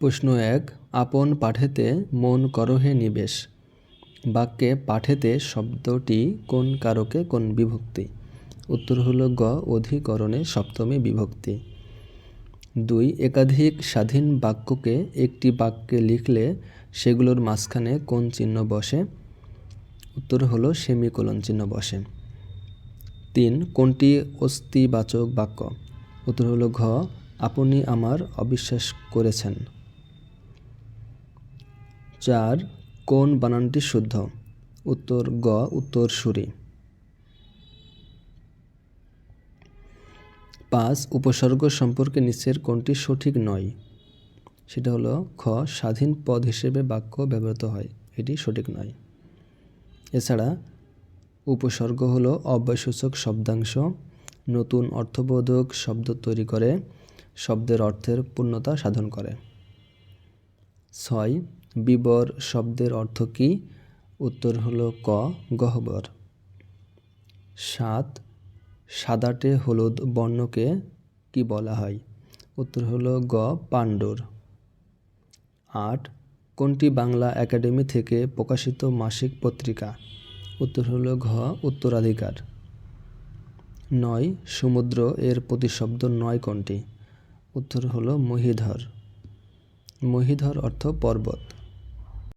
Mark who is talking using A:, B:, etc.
A: প্রশ্ন এক, আপন পাঠেতে মন করহে নিবেশ। বাক্যে পাঠেতে শব্দটি কোন কারকে কোন বিভক্তি? উত্তর হল গ, অধিকরণে সপ্তমী বিভক্তি। দুই, একাধিক স্বাধীন বাক্যকে একটি বাক্যে লিখলে সেগুলোর মাঝখানে কোন চিহ্ন বসে? উত্তর হল সেমিকোলন চিহ্ন বসে। তিন, কোনটি অস্তিবাচক বাক্য? উত্তর হল ঘ, আপনি আমার অবিশ্বাস করেছেন। চার, কোন বানানটি শুদ্ধ? উত্তর গ, উত্তর সুরি। পাঁচ, উপসর্গ সম্পর্কে নিচের কোনটি সঠিক নয়? সেটা হলো খ, স্বাধীন পদ হিসেবে বাক্য ব্যবহৃত হয়, এটি সঠিক নয়। এছাড়া উপসর্গ হলো অব্যয়সূচক শব্দাংশ, নতুন অর্থবোধক শব্দ তৈরি করে, শব্দের অর্থের পূর্ণতা সাধন করে। ছয় বিবর শব্দের অর্থ কী? উত্তর হলো ক, গহ্বর। সাত, সাদাটে হলুদ বর্ণকে কি বলা হয়? উত্তর হলো গ, পাণ্ডুর। আট, কোনটি বাংলা একাডেমি থেকে প্রকাশিত মাসিক পত্রিকা? উত্তর হলো ঘ, উত্তরাধিকার। নয়, সমুদ্র এর প্রতিশব্দ নয় কোনটি? উত্তর হলো মহিধর। মহিধর অর্থ পর্বত।